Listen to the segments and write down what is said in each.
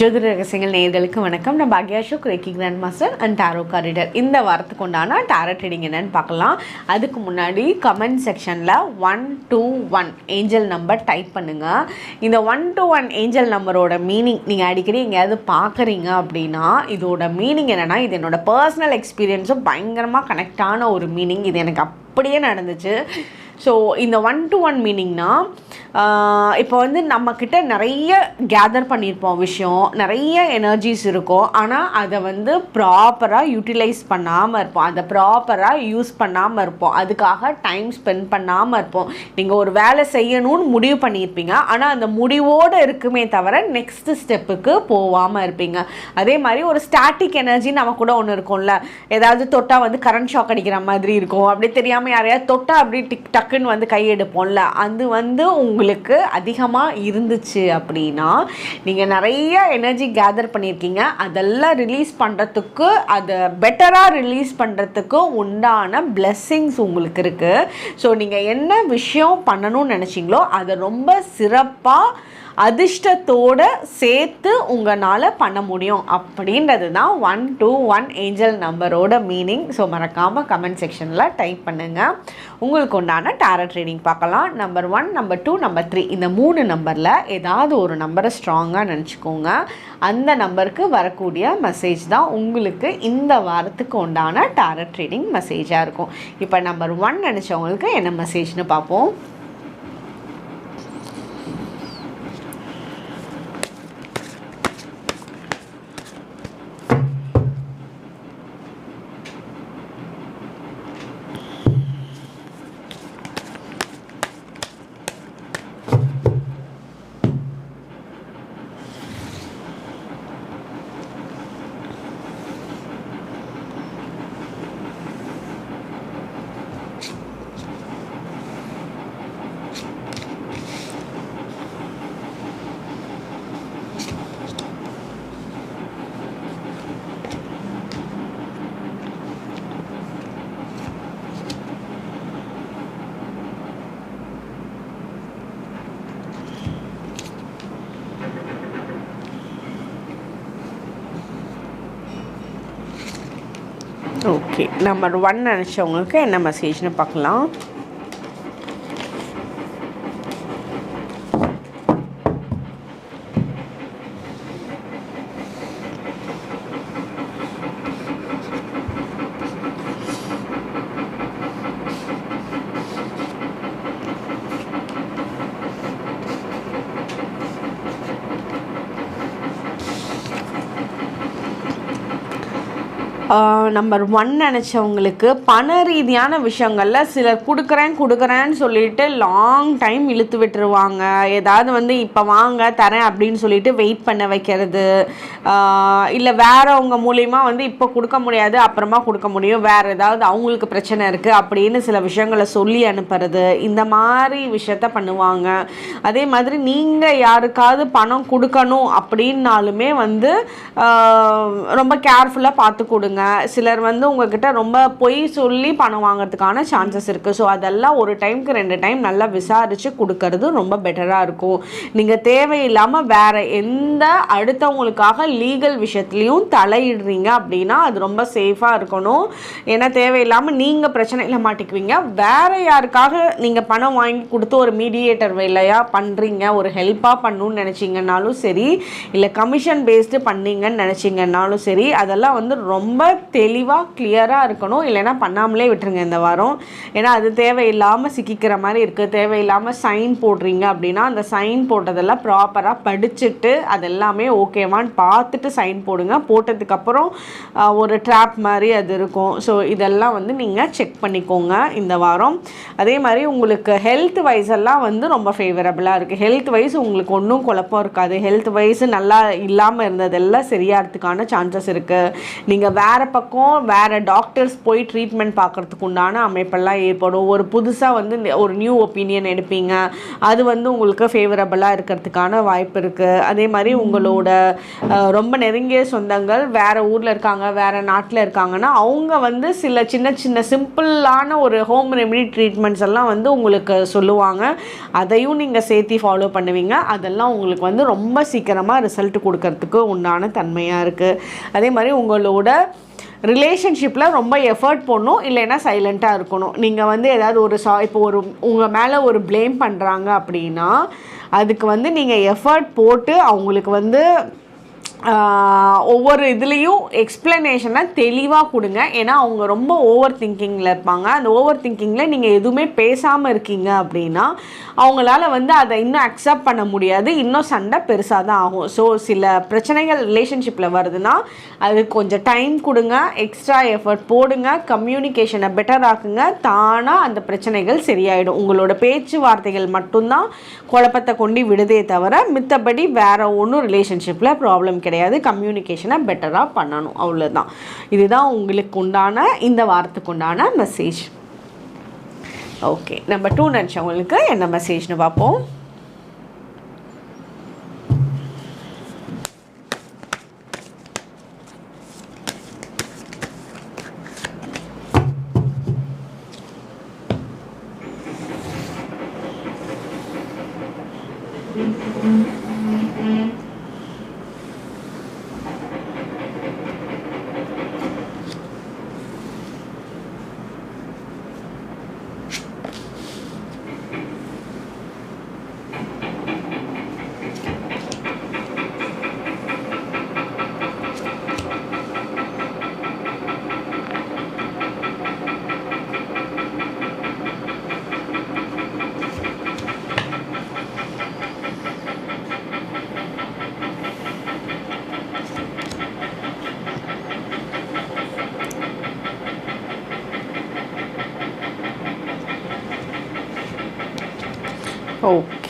ஜோதிட ரகசியங்கள் நேர்களுக்கு வணக்கம். நான் Bhagya Ashok reiki grand master and tarot card reader இந்த வாரத்துக்கு உண்டான டாரோ ட்ரேடிங் என்னன்னு பார்க்கலாம். அதுக்கு முன்னாடி கமெண்ட் செக்ஷனில் one two one angel number type பண்ணுங்கள் இந்த ஒன் டூ ஒன் ஏஞ்சல் நம்பரோட மீனிங் நீங்கள் அடிக்கடி எங்கேயாவது பார்க்குறீங்க அப்படின்னா இதோட மீனிங் என்னென்னா இது என்னோடய பர்சனல் எக்ஸ்பீரியன்ஸும் பயங்கரமாக கனெக்டான ஒரு மீனிங் இது எனக்கு அப்படியே நடந்துச்சு. ஸோ இந்த ஒன் டு ஒன் மீனிங்னா இப்போ வந்து நம்மக்கிட்ட நிறைய கேதர் பண்ணியிருப்போம் விஷயம் நிறைய எனர்ஜிஸ் இருக்கும். ஆனால் அதை வந்து ப்ராப்பராக யூட்டிலைஸ் பண்ணாமல் இருப்போம். அதை ப்ராப்பராக யூஸ் பண்ணாமல் இருப்போம். அதுக்காக டைம் ஸ்பெண்ட் பண்ணாமல் இருப்போம். நீங்கள் ஒரு வேலை செய்யணும்னு முடிவு பண்ணியிருப்பீங்க ஆனால் அந்த முடிவோடு இருக்குமே தவிர நெக்ஸ்ட் ஸ்டெப்புக்கு போகாமல் இருப்பீங்க. அதே மாதிரி ஒரு ஸ்டாட்டிக் எனர்ஜி நம்ம கூட ஒன்று இருக்கும்ல. ஏதாவது தொட்டால் வந்து கரண்ட் ஷாக் அடிக்கிற மாதிரி இருக்கும். அப்படி தெரியாமல் யாரையாவது தொட்டால் அப்படி டிக் டக்குன்னு வந்து கையெடுப்போம்ல அது வந்து உங்களுக்கு அதிகமாக இருந்துச்சு அப்படின்னா நீங்கள் நிறைய எனர்ஜி கேதர் பண்ணியிருக்கீங்க. அதெல்லாம் ரிலீஸ் பண்ணுறதுக்கு அதை பெட்டராக ரிலீஸ் பண்ணுறதுக்கு உண்டான பிளெஸ்ஸிங்ஸ் உங்களுக்கு இருக்குது ஸோ நீங்கள் என்ன விஷயம் பண்ணணும்னு நினச்சிங்களோ அதை ரொம்ப சிறப்பாக அதிர்ஷ்டத்தோட சேர்த்து உங்களால் பண்ண முடியும். அப்படின்றது தான் ஒன் டூ ஒன் ஏஞ்சல் நம்பரோட மீனிங் ஸோ மறக்காமல் கமெண்ட் செக்ஷனில் டைப் பண்ணுங்கள் உங்களுக்கு உண்டான டேரட் ட்ரேடிங் பார்க்கலாம். Number one number two number three இந்த மூணு நம்பரில் ஏதாவது ஒரு நம்பரை ஸ்ட்ராங்காக நினச்சிக்கோங்க. அந்த நம்பருக்கு வரக்கூடிய மெசேஜ் தான் உங்களுக்கு இந்த வாரத்துக்கு உண்டான டேரட் ட்ரேடிங் மெசேஜாக இருக்கும். இப்போ நம்பர் ஒன் நினச்சவங்களுக்கு என்ன மெசேஜ்னு பார்ப்போம். ஓகே நம்பர் ஒன் நினச்சவங்களுக்கு என்ன மெசேஜ்னு பார்க்கலாம். நம்பர் ஒன் நினச்சவங்களுக்கு பண ரீதியான விஷயங்களில் சிலர் கொடுக்குறேன் கொடுக்குறேன்னு சொல்லிட்டு லாங் டைம் இழுத்து விட்டுருவாங்க. ஏதாவது வந்து இப்போ வாங்க தரேன் அப்படின்னு சொல்லிட்டு வெயிட் பண்ண வைக்கிறது. இல்லை வேறவங்க மூலிமா வந்து இப்போ கொடுக்க முடியாது அப்புறமா கொடுக்க முடியும். வேறு ஏதாவது அவங்களுக்கு பிரச்சனை இருக்குது அப்படின்னு சில விஷயங்களை சொல்லி அனுப்புறது. இந்த மாதிரி விஷயத்த பண்ணுவாங்க. அதே மாதிரி நீங்கள் யாருக்காவது பணம் கொடுக்கணும் அப்படின்னாலுமே வந்து ரொம்ப கேர்ஃபுல்லாக பார்த்து கொடுங்க. சிலர் வந்து உங்ககிட்ட ரொம்ப பொய் சொல்லி பணம் வாங்குறதுக்கான சான்சஸ் இருக்குது ஸோ அதெல்லாம் ஒரு டைம்க்கு ரெண்டு டைம் நல்லா விசாரித்து கொடுக்கறது ரொம்ப பெட்டராக இருக்கும். நீங்கள் தேவையில்லாமல் வேற எந்த அடுத்தவங்களுக்காக லீகல் விஷயத்துலையும் தலையிடுறீங்க அப்படின்னா அது ரொம்ப சேஃபாக இருக்கணும். ஏன்னா தேவையில்லாமல் நீங்கள் பிரச்சனையில் மாட்டிக்குவீங்க. வேற யாருக்காக நீங்கள் பணம் வாங்கி கொடுத்து ஒரு மீடியேட்டர் வேலையா பண்ணுறீங்க ஒரு ஹெல்ப்பாக பண்ணணும்னு நினச்சிங்கன்னாலும் சரி இல்லை கமிஷன் பேஸ்டு பண்ணீங்கன்னு நினச்சிங்கன்னாலும் சரி அதெல்லாம் வந்து ரொம்ப தெளிவாக கிளியராக இருக்கணும். இல்லைன்னா பண்ணாமலே விட்டுருங்க இந்த வாரம். ஏன்னா அது தேவையில்லாமல் சிக்கிக்கிற மாதிரி இருக்குது தேவையில்லாமல் சைன் போடுறீங்க அப்படின்னா அந்த சைன் போட்டதெல்லாம் ப்ராப்பராக படிச்சுட்டு அதெல்லாமே ஓகேவான்னு பார்த்துட்டு சைன் போடுங்க. போட்டதுக்கப்புறம் ஒரு ட்ராப் மாதிரி அது இருக்கும். ஸோ இதெல்லாம் வந்து நீங்கள் செக் பண்ணிக்கோங்க இந்த வாரம். அதே மாதிரி உங்களுக்கு ஹெல்த் வைஸ் எல்லாம் வந்து ரொம்ப ஃபேவரபுளாக இருக்குது ஹெல்த் வைஸ் உங்களுக்கு ஒன்றும் குழப்பம் இருக்காது. ஹெல்த் வைஸ் நல்லா இல்லாமல் இருந்ததெல்லாம் சரியாகிறதுக்கான சான்சஸ் இருக்குது நீங்கள் வே வேறு பக்கம் வேறு டாக்டர்ஸ் போய் ட்ரீட்மெண்ட் பார்க்குறதுக்கு உண்டான அமைப்பெல்லாம் ஏற்படும். ஒரு புதுசாக வந்து ஒரு நியூ ஒப்பீனியன் எடுப்பீங்க. அது வந்து உங்களுக்கு ஃபேவரபுளாக இருக்கிறதுக்கான வாய்ப்பு இருக்குது அதே மாதிரி உங்களோட ரொம்ப நெருங்கிய சொந்தங்கள் வேறு ஊரில் இருக்காங்க வேறு நாட்டில் இருக்காங்கன்னா அவங்க வந்து சில சின்ன சின்ன சிம்பிளான ஒரு ஹோம் ரெமெடி ட்ரீட்மெண்ட்ஸ் எல்லாம் வந்து உங்களுக்கு சொல்லுவாங்க. அதையும் நீங்கள் சேர்த்து ஃபாலோ பண்ணுவீங்க. அதெல்லாம் உங்களுக்கு வந்து ரொம்ப சீக்கிரமாக ரிசல்ட் கொடுக்கறதுக்கு உண்டான தன்மையாக இருக்குது அதே மாதிரி உங்களோட ரிலேஷன்ஷிப்பில் ரொம்ப எஃபர்ட் போடணும் இல்லைன்னா சைலண்ட்டாக இருக்கணும். நீங்கள் வந்து ஏதாவது ஒரு சா இப்போ ஒரு உங்கள் மேலே ஒரு ப்ளேம் பண்ணுறாங்க அப்படின்னா அதுக்கு வந்து நீங்கள் எஃபர்ட் போட்டு அவங்களுக்கு வந்து ஒவ்வொரு இதுலேயும் எக்ஸ்ப்ளனேஷனை தெளிவாக கொடுங்க. ஏன்னா அவங்க ரொம்ப ஓவர் திங்கிங்கில் இருப்பாங்க. அந்த ஓவர் திங்கிங்கில் நீங்கள் எதுவுமே பேசாமல் இருக்கீங்க அப்படின்னா அவங்களால வந்து அதை இன்னும் அக்செப்ட் பண்ண முடியாது. இன்னும் சண்டை பெருசாக தான் ஆகும். ஸோ சில பிரச்சனைகள் ரிலேஷன்ஷிப்பில் வருதுன்னா அது கொஞ்சம் டைம் கொடுங்க. எக்ஸ்ட்ரா எஃபர்ட் போடுங்க. கம்யூனிகேஷனை பெட்டர் ஆக்குங்க. தானாக அந்த பிரச்சனைகள் சரியாயிடும். உங்களோட பேச்சுவார்த்தைகள் மட்டும்தான் குழப்பத்தை கொண்டு விடுதே தவிர மித்தபடி வேறு ஒன்றும் ரிலேஷன்ஷிப்பில் ப்ராப்ளம் கிடையாது. கம்யூனிகேஷனை பெட்டராக பண்ணணும். அவ்வளோதான் இதுதான் உங்களுக்கு உண்டான இந்த வாரத்துக்கு உண்டான மெசேஜ் ஓகே நம்ம டூ நினச்சவங்களுக்கு என்ன மெசேஜ்னு பார்ப்போம்.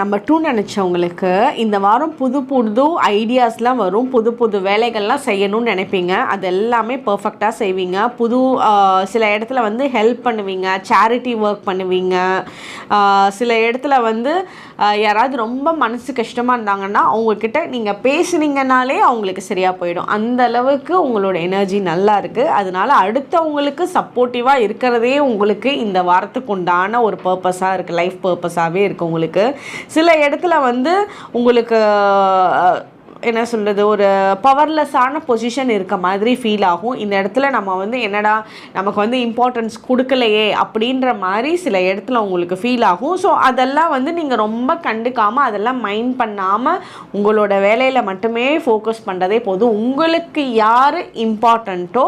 நம்ம டூ நினச்சவங்களுக்கு இந்த வாரம் புது புது ஐடியாஸ்லாம் வரும். புது புது வேலைகள்லாம் செய்யணும்னு நினைப்பீங்க. அது எல்லாமே பர்ஃபெக்டாக செய்வீங்க. புது சில இடத்துல வந்து ஹெல்ப் பண்ணுவீங்க. சேரிட்டி ஒர்க் பண்ணுவீங்க. சில இடத்துல வந்து யாராவது ரொம்ப மனசு கஷ்டமாக இருந்தாங்கன்னா அவங்கக்கிட்ட நீங்கள் பேசுனீங்கனாலே அவங்களுக்கு சரியாக போயிடும். அந்த அளவுக்கு உங்களோட எனர்ஜி நல்லா இருக்குது அதனால அடுத்தவங்களுக்கு சப்போர்ட்டிவாக இருக்கிறதே உங்களுக்கு இந்த வாரத்துக்கு உண்டான ஒரு பர்பஸாக இருக்குது லைஃப் பர்பஸாகவே இருக்குது உங்களுக்கு. சில இடத்துல வந்து உங்களுக்கு என்ன சொல்கிறது ஒரு பவர்லெஸ்ஸான பொசிஷன் இருக்க மாதிரி ஃபீல் ஆகும். இந்த இடத்துல நம்ம வந்து என்னடா நமக்கு வந்து இம்பார்ட்டன்ஸ் கொடுக்கலையே அப்படின்ற மாதிரி சில இடத்துல உங்களுக்கு ஃபீல் ஆகும். ஸோ அதெல்லாம் வந்து நீங்கள் ரொம்ப கண்டுக்காமல் அதெல்லாம் மைண்ட் பண்ணாமல் உங்களோட வேலையில் மட்டுமே ஃபோக்கஸ் பண்ணுறதே போதும். உங்களுக்கு யார் இம்பார்ட்டண்ட்டோ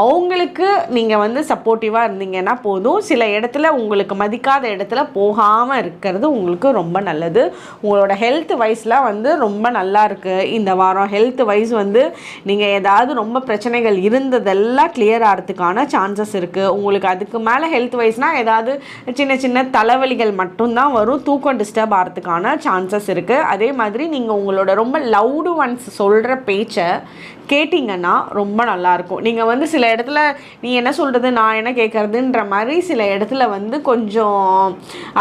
அவங்களுக்கு நீங்கள் வந்து சப்போர்ட்டிவாக இருந்தீங்கன்னா போதும். சில இடத்துல உங்களுக்கு மதிக்காத இடத்துல போகாமல் இருக்கிறது உங்களுக்கு ரொம்ப நல்லது. உங்களோட ஹெல்த் வைஸ்லாம் வந்து ரொம்ப நல்லா இருக்குது இந்த வாரம் ஹெல்த் வைஸ் வந்து நீங்கள் ஏதாவது ரொம்ப பிரச்சனைகள் இருந்ததெல்லாம் கிளியர் ஆகிறதுக்கான சான்சஸ் இருக்குது உங்களுக்கு அதுக்கு மேலே ஹெல்த் வைஸ்னால் ஏதாவது சின்ன சின்ன தலைவலிகள் மட்டும்தான் வரும். தூக்கம் டிஸ்டர்ப் ஆகிறதுக்கான சான்சஸ் இருக்குது அதே மாதிரி நீங்கள் உங்களோட ரொம்ப லவுடு ஒன்ஸ் சொல்கிற பேச்சை கேட்டிங்கன்னா ரொம்ப நல்லாயிருக்கும். நீங்கள் வந்து சில இடத்துல நீ என்ன சொல்கிறது நான் என்ன கேட்குறதுன்ற மாதிரி சில இடத்துல வந்து கொஞ்சம்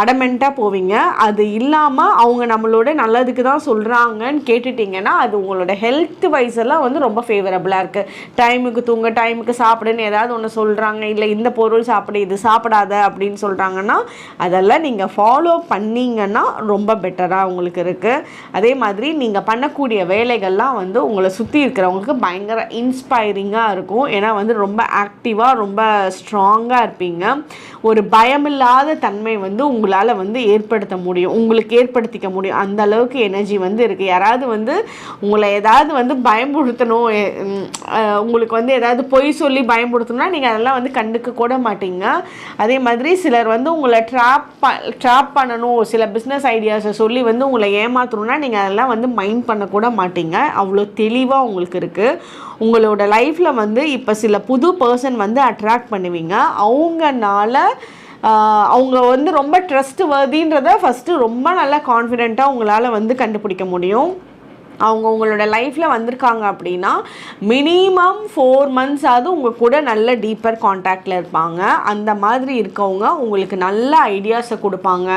அடமெண்ட்டாக போவீங்க. அது இல்லாமல் அவங்க நம்மளோட நல்லதுக்கு தான் சொல்கிறாங்கன்னு கேட்டுட்டிங்கன்னா அது உங்களோட ஹெல்த் வைஸ் எல்லாம் வந்து ரொம்ப ஃபேவரபுளாக இருக்குது டைமுக்கு தூங்க டைமுக்கு சாப்பிடுன்னு ஏதாவது ஒன்று சொல்கிறாங்க இல்லை இந்த பொருள் சாப்பிடு இது சாப்பிடாத அப்படின்னு சொல்கிறாங்கன்னா அதெல்லாம் நீங்கள் ஃபாலோ பண்ணிங்கன்னா ரொம்ப பெட்டராக உங்களுக்கு இருக்குது அதே மாதிரி நீங்கள் பண்ணக்கூடிய வேலைகள்லாம் வந்து உங்களை சுற்றி இருக்கிறவங்களுக்கு பயங்கர இன்ஸ்பைரிங்காக இருக்கும். ஏன்னா வந்து ரொம்ப ஆக்டிவாக ரொம்ப ஸ்ட்ராங்காக இருப்பீங்க. ஒரு பயமில்லாத தன்மை வந்து உங்களால் வந்து ஏற்படுத்த முடியும். உங்களுக்கு ஏற்படுத்திக்க முடியும். அந்த அளவுக்கு எனர்ஜி வந்து இருக்குது யாராவது வந்து உங்களை ஏதாவது வந்து பயம்படுத்தணும் உங்களுக்கு வந்து ஏதாவது பொய் சொல்லி பயம்படுத்தணும்னா நீங்கள் அதெல்லாம் வந்து கண்டுக்க கூட மாட்டீங்க. அதே மாதிரி சிலர் வந்து உங்களை ட்ராப் ப ட்ராப் பண்ணணும். சில பிஸ்னஸ் ஐடியாஸை சொல்லி வந்து உங்களை ஏமாற்றணும்னா நீங்கள் அதெல்லாம் வந்து மைண்ட் பண்ணக்கூட மாட்டீங்க. அவ்வளோ தெளிவாக உங்களுக்கு இருக்குது உங்களோட லைஃப்பில் வந்து இப்போ சில புது பர்சன் வந்து அட்ராக்ட் பண்ணுவீங்க. அவங்கனால அவங்க வந்து ரொம்ப ட்ரஸ்ட் வர்தின்றத ஃபஸ்ட்டு ரொம்ப நல்லா கான்ஃபிடெண்ட்டாக உங்களால் வந்து கண்டுபிடிக்க முடியும். அவங்க உங்களோட லைஃப்பில் வந்திருக்காங்க அப்படின்னா மினிமம் ஃபோர் மந்த்ஸ் ஆகுது உங்கள் கூட நல்ல டீப்பர் காண்டாக்டில் இருப்பாங்க. அந்த மாதிரி இருக்கவங்க உங்களுக்கு நல்ல ஐடியாஸை கொடுப்பாங்க.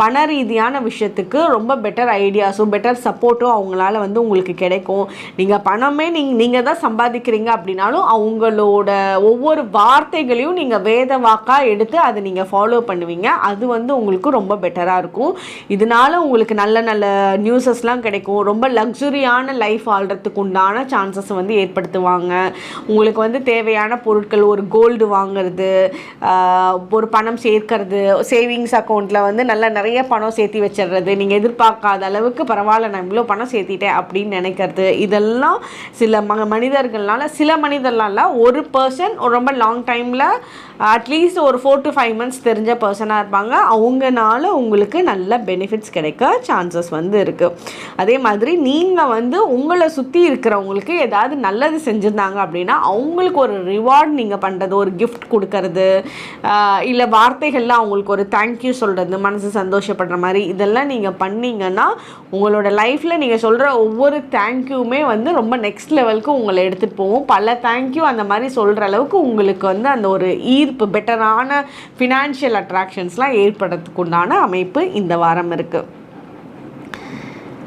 பண ரீதியான விஷயத்துக்கு ரொம்ப பெட்டர் ஐடியாஸும் பெட்டர் சப்போர்ட்டும் அவங்களால வந்து உங்களுக்கு கிடைக்கும். நீங்கள் பணமே நீங்கள் நீங்கள் தான் சம்பாதிக்கிறீங்க அப்படின்னாலும் அவங்களோட ஒவ்வொரு வார்த்தைகளையும் நீங்கள் வேத வாக்காக எடுத்து அதை நீங்கள் ஃபாலோ பண்ணுவீங்க. அது வந்து உங்களுக்கு ரொம்ப பெட்டராக இருக்கும். இதனால உங்களுக்கு நல்ல நல்ல நியூஸஸ்லாம் கிடைக்கும். ரொம்ப லக்ஸுரியான லைஃப் ஆள்றதுக்கு உண்டான சான்சஸ் வந்து ஏற்படுத்துவாங்க. உங்களுக்கு வந்து தேவையான பொருட்கள் ஒரு கோல்டு வாங்குறது ஒரு பணம் சேர்க்கறது சேவிங்ஸ் அக்கௌண்ட்டில் வந்து நல்லா நிறைய பணம் சேர்த்து வச்சிடுறது. நீங்கள் எதிர்பார்க்காத அளவுக்கு பரவாயில்ல நான் இவ்வளோ பணம் சேர்த்திட்டேன் அப்படின்னு நினைக்கிறது. இதெல்லாம் சில ம மனிதர்கள்னால சில மனிதர்களால் ஒரு பர்சன் ரொம்ப லாங் டைமில் அட்லீஸ்ட் ஒரு ஃபோர் டு ஃபைவ் மந்த்ஸ் தெரிஞ்ச பர்சனாக இருப்பாங்க. அவங்கனால உங்களுக்கு நல்ல பெனிஃபிட்ஸ் கிடைக்க சான்சஸ் வந்து இருக்குது அதே மாதிரி நீங்கள் வந்து உங்களை சுற்றி இருக்கிறவங்களுக்கு ஏதாவது நல்லது செஞ்சுருந்தாங்க அப்படின்னா அவங்களுக்கு ஒரு ரிவார்ட் நீங்கள் பண்ணுறது ஒரு கிஃப்ட் கொடுக்கறது இல்லை வார்த்தைகள்லாம் அவங்களுக்கு ஒரு தேங்க்யூ சொல்கிறது மனசு சந்தோஷப்படுற மாதிரி இதெல்லாம் நீங்கள் பண்ணிங்கன்னா உங்களோட லைஃப்பில் நீங்கள் சொல்கிற ஒவ்வொரு தேங்க்யூமே வந்து ரொம்ப நெக்ஸ்ட் லெவலுக்கு உங்களை எடுத்துகிட்டு போவோம் பல தேங்க்யூ அந்த மாதிரி சொல்கிற அளவுக்கு உங்களுக்கு வந்து அந்த ஒரு ஈர்ப்பு பெட்டரான ஃபினான்ஷியல் அட்ராக்ஷன்ஸ்லாம் ஏற்படுறதுக்கு உண்டான அமைப்பு இந்த வாரம் இருக்குது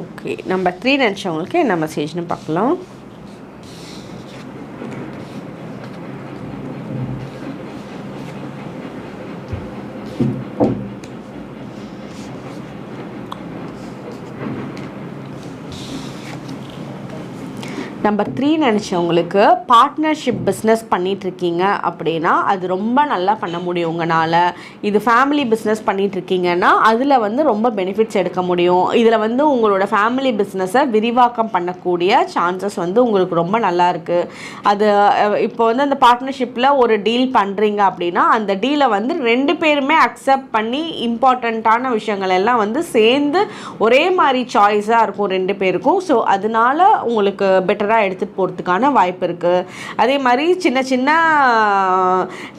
ஓகே நம்பர் த்ரீ நினச்சவங்களுக்கு என்ன மெசேஜ்னு பார்க்கலாம். நம்பர் த்ரீ நினச்சவங்களுக்கு பார்ட்னர்ஷிப் பிஸ்னஸ் பண்ணிகிட்ருக்கீங்க அப்படின்னா அது ரொம்ப நல்லா பண்ண முடியும் உங்களால். இது ஃபேமிலி பிஸ்னஸ் பண்ணிகிட்ருக்கீங்கன்னா அதில் வந்து ரொம்ப பெனிஃபிட்ஸ் எடுக்க முடியும். இதில் வந்து உங்களோட ஃபேமிலி பிஸ்னஸை விரிவாக்கம் பண்ணக்கூடிய சான்சஸ் வந்து உங்களுக்கு ரொம்ப நல்லா இருக்குது அது இப்போ வந்து அந்த பார்ட்னர்ஷிப்பில் ஒரு டீல் பண்ணுறீங்க அப்படின்னா அந்த டீலை வந்து ரெண்டு பேருமே அக்செப்ட் பண்ணி இம்பார்ட்டண்ட்டான விஷயங்கள் எல்லாம் வந்து சேர்ந்து ஒரே மாதிரி சாய்ஸாக இருக்கும் ரெண்டு பேருக்கும். ஸோ அதனால உங்களுக்கு பெட்டர் பெட்டராக எடுத்துகிட்டு போகிறதுக்கான வாய்ப்பு இருக்குது அதே மாதிரி சின்ன சின்ன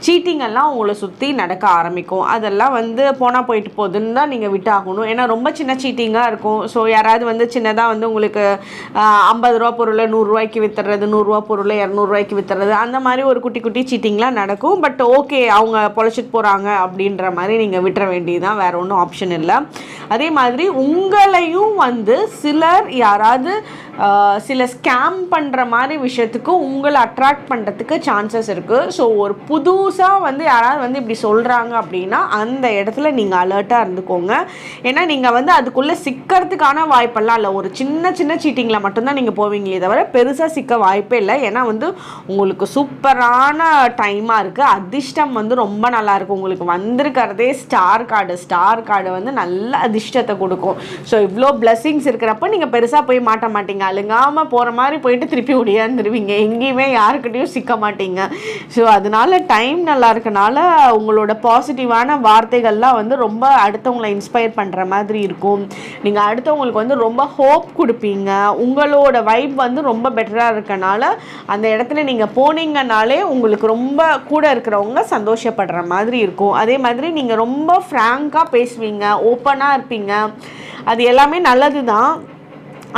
சீட்டிங்கெல்லாம் உங்களை சுற்றி நடக்க ஆரம்பிக்கும். அதெல்லாம் வந்து போனால் போயிட்டு போகுதுன்னு தான் நீங்கள் விட்டாகணும். ஏன்னா ரொம்ப சின்ன சீட்டிங்காக இருக்கும். ஸோ யாராவது வந்து சின்னதாக வந்து உங்களுக்கு ஐம்பது ரூபா பொருளை நூறுரூவாய்க்கு வித்துறது நூறுரூவா பொருளை இரநூறுவாய்க்கு வித்துறது அந்த மாதிரி ஒரு குட்டி குட்டி சீட்டிங்லாம் நடக்கும். பட் ஓகே அவங்க பொழைச்சிட்டு போகிறாங்க அப்படின்ற மாதிரி நீங்கள் விட்டுற வேண்டியதுதான் வேறு ஒன்றும் ஆப்ஷன் இல்லை. அதே மாதிரி உங்களையும் வந்து சிலர் யாராவது சில ஸ்கேம் பண்ணுற மாதிரி விஷயத்துக்கு உங்களை அட்ராக்ட் பண்ணுறதுக்கு சான்சஸ் இருக்குது ஸோ ஒரு புதுசாக வந்து யாராவது வந்து இப்படி சொல்கிறாங்க அப்படின்னா அந்த இடத்துல நீங்கள் அலர்ட்டாக இருந்துக்கோங்க. ஏன்னா நீங்கள் வந்து அதுக்குள்ளே சிக்கிறதுக்கான வாய்ப்பெல்லாம் இல்லை. ஒரு சின்ன சின்ன சீட்டிங்கில் மட்டும்தான் நீங்கள் போவீங்களே தவிர பெருசாக சிக்க வாய்ப்பே இல்லை. ஏன்னா வந்து உங்களுக்கு சூப்பரான டைமாக இருக்குது அதிர்ஷ்டம் வந்து ரொம்ப நல்லாயிருக்கும் உங்களுக்கு வந்திருக்கிறதே ஸ்டார் கார்டு ஸ்டார் கார்டு வந்து நல்ல அதிர்ஷ்டத்தை கொடுக்கும். ஸோ இவ்வளோ பிளஸ்ஸிங்ஸ் இருக்கிறப்ப நீங்கள் பெருசாக போய் மாட்ட மாட்டீங்க. அழுங்காமல் போகிற மாதிரி போய் போயிட்டு திருப்பி ஒடியாந்துருவீங்க எங்கேயுமே யாருக்கிட்டையும் சிக்க மாட்டீங்க. ஸோ அதனால டைம் நல்லா இருக்கனால உங்களோட பாசிட்டிவான வார்த்தைகள்லாம் வந்து ரொம்ப அடுத்தவங்களை இன்ஸ்பயர் பண்ணுற மாதிரி இருக்கும். நீங்கள் அடுத்தவங்களுக்கு வந்து ரொம்ப ஹோப் கொடுப்பீங்க. உங்களோட வைப் வந்து ரொம்ப பெட்டராக இருக்கனால அந்த இடத்துல நீங்கள் போனீங்கனாலே உங்களுக்கு ரொம்ப கூட இருக்கிறவங்க சந்தோஷப்படுற மாதிரி இருக்கும். அதே மாதிரி நீங்கள் ரொம்ப ஃப்ராங்காக பேசுவீங்க ஓப்பனாக இருப்பீங்க. அது எல்லாமே நல்லது தான்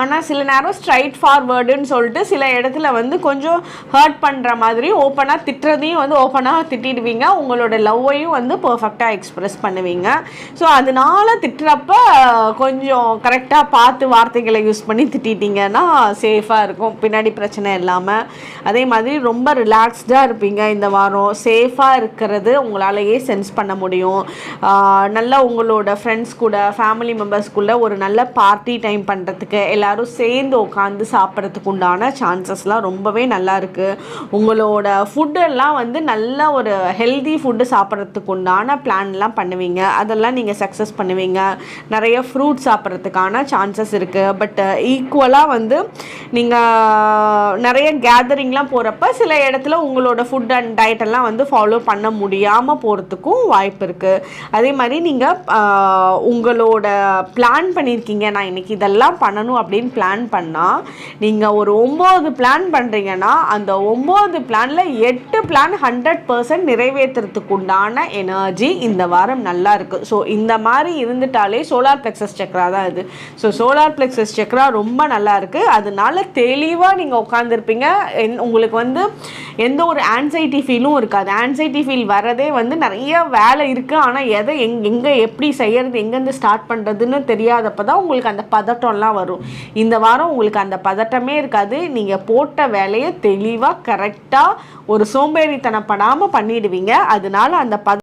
ஆனால் சில நேரம் ஸ்ட்ரைட் ஃபார்வேர்டுன்னு சொல்லிட்டு சில இடத்துல வந்து கொஞ்சம் ஹர்ட் பண்ணுற மாதிரி ஓப்பனாக திட்டுறதையும் வந்து ஓப்பனாக திட்டிடுவீங்க. உங்களோட லவ்வையும் வந்து பர்ஃபெக்டாக எக்ஸ்ப்ரெஸ் பண்ணுவீங்க. ஸோ அதனால திட்டுறப்ப கொஞ்சம் கரெக்டாக பார்த்து வார்த்தைகளை யூஸ் பண்ணி திட்டிட்டீங்கன்னா சேஃபாக இருக்கும். பின்னாடி பிரச்சனை இல்லாமல் அதே மாதிரி ரொம்ப ரிலாக்ஸ்டாக இருப்பீங்க இந்த வாரம். சேஃபாக இருக்கிறது உங்களாலேயே சென்ஸ் பண்ண முடியும். நல்லா உங்களோட ஃப்ரெண்ட்ஸ் கூட ஃபேமிலி மெம்பர்ஸ்குள்ள ஒரு நல்ல பார்ட்டி டைம் பண்ணுறதுக்கு எல்லாம் எல்லாரும் சேர்ந்து உட்காந்து சாப்பிட்றதுக்கு உண்டான சான்சஸ்லாம் ரொம்பவே நல்லா இருக்குது உங்களோட ஃபுட்டெல்லாம் வந்து நல்ல ஒரு ஹெல்தி ஃபுட்டு சாப்பிட்றதுக்கு உண்டான பிளான்லாம் பண்ணுவீங்க. அதெல்லாம் நீங்கள் சக்ஸஸ் பண்ணுவீங்க. நிறைய ஃப்ரூட் சாப்பிட்றதுக்கான சான்சஸ் இருக்குது பட் ஈக்குவலாக வந்து நீங்கள் நிறைய கேதரிங்லாம் போகிறப்ப சில இடத்துல உங்களோட ஃபுட் அண்ட் டயட்டெல்லாம் வந்து ஃபாலோ பண்ண முடியாமல் போகிறதுக்கும் வாய்ப்பு இருக்குது அதே மாதிரி நீங்கள் உங்களோட பிளான் பண்ணியிருக்கீங்க நான் இன்னைக்கு இதெல்லாம் பண்ணணும் அப்படின்னு அப்படின்னு பிளான் பண்ணால் நீங்கள் ஒரு ஒம்பது பிளான் பண்ணுறீங்கன்னா அந்த ஒம்பது பிளானில் எட்டு பிளான் ஹண்ட்ரட் பர்சன்ட் நிறைவேற்றுறதுக்கு உண்டான எனர்ஜி இந்த வாரம் நல்லா இருக்குது ஸோ இந்த மாதிரி இருந்துட்டாலே சோலார் பிளெக்ஸஸ் சக்ரா தான் இது. ஸோ சோலார் பிளெக்ஸஸ் சக்ரா ரொம்ப நல்லா இருக்குது அதனால தெளிவாக நீங்கள் உட்காந்துருப்பீங்க உங்களுக்கு வந்து எந்த ஒரு ஆன்சைட்டி ஃபீலும் இருக்காது. ஆன்சைட்டி ஃபீல் வரதே வந்து நிறைய வேலை இருக்குது ஆனால் எதை எங் எங்கே எப்படி செய்கிறது எங்கேருந்து ஸ்டார்ட் பண்ணுறதுன்னு தெரியாதப்ப தான் உங்களுக்கு அந்த பதட்டம்லாம் வரும். இந்த வாரம் உங்களுக்கு அந்த பதட்டமே இருக்காது. நீங்கள் போட்ட வேலையை தெளிவாக கரெக்டாக ஒரு சோம்பேறித்தனப்படாமல் பண்ணிடுவீங்க. அதனால அந்த பத